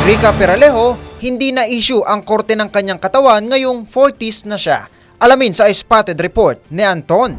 Rica Peralejo, hindi na issue ang korte ng kanyang katawan ngayong 40s na siya. Alamin sa Spotted Report ni Anton.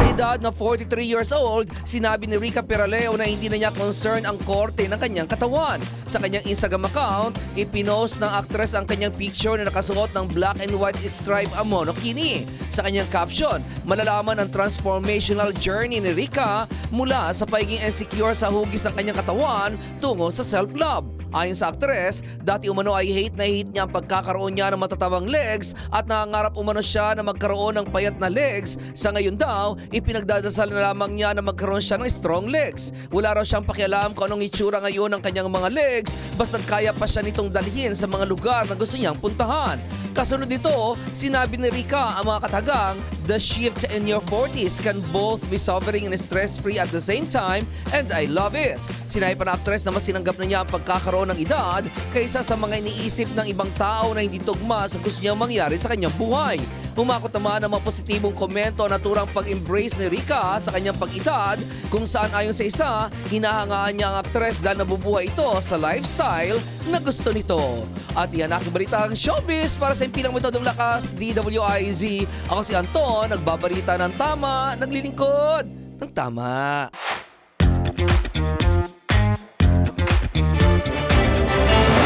Sa edad na 43 years old, sinabi ni Rica Peraleo na hindi na niya concern ang korte ng kanyang katawan. Sa kanyang Instagram account, ipinost ng actress ang kanyang picture na nakasuot ng black and white stripe a monokini. Sa kanyang caption, malalaman ang transformational journey ni Rica mula sa pagiging insecure sa hugis ng kanyang katawan tungo sa self-love. Ayon sa aktres, dati umano ay hate na hate niya ang pagkakaroon niya ng matatabang legs at nangangarap umano siya na magkaroon ng payat na legs. Sa ngayon daw, ipinagdadasal na lamang niya na magkaroon siya ng strong legs. Wala raw siyang pakialam kung anong itsura ngayon ng kanyang mga legs basta't kaya pa siya nitong dalhin sa mga lugar na gusto niyang puntahan. Kasunod nito, sinabi ni Rika ang mga katagang, The shift in your 40s can both be sovereign and stress-free at the same time and I love it. Sinabi pa ng actress na mas tinanggap na niya ang pagkakaroon ng edad kaysa sa mga iniisip ng ibang tao na hindi tugma sa gusto niyang mangyari sa kanyang buhay. Humakot naman ang mga positibong komento na turang pag-embrace ni Rika sa kanyang pag-edad kung saan ayon sa isa, hinahangaan niya ang aktres dahil nabubuhay ito sa lifestyle na gusto nito. At yan aking balitang showbiz para sa impilang metodong lakas, DWIZ. Ako si Anton, nagbabalita ng tama, naglilingkod ng tama.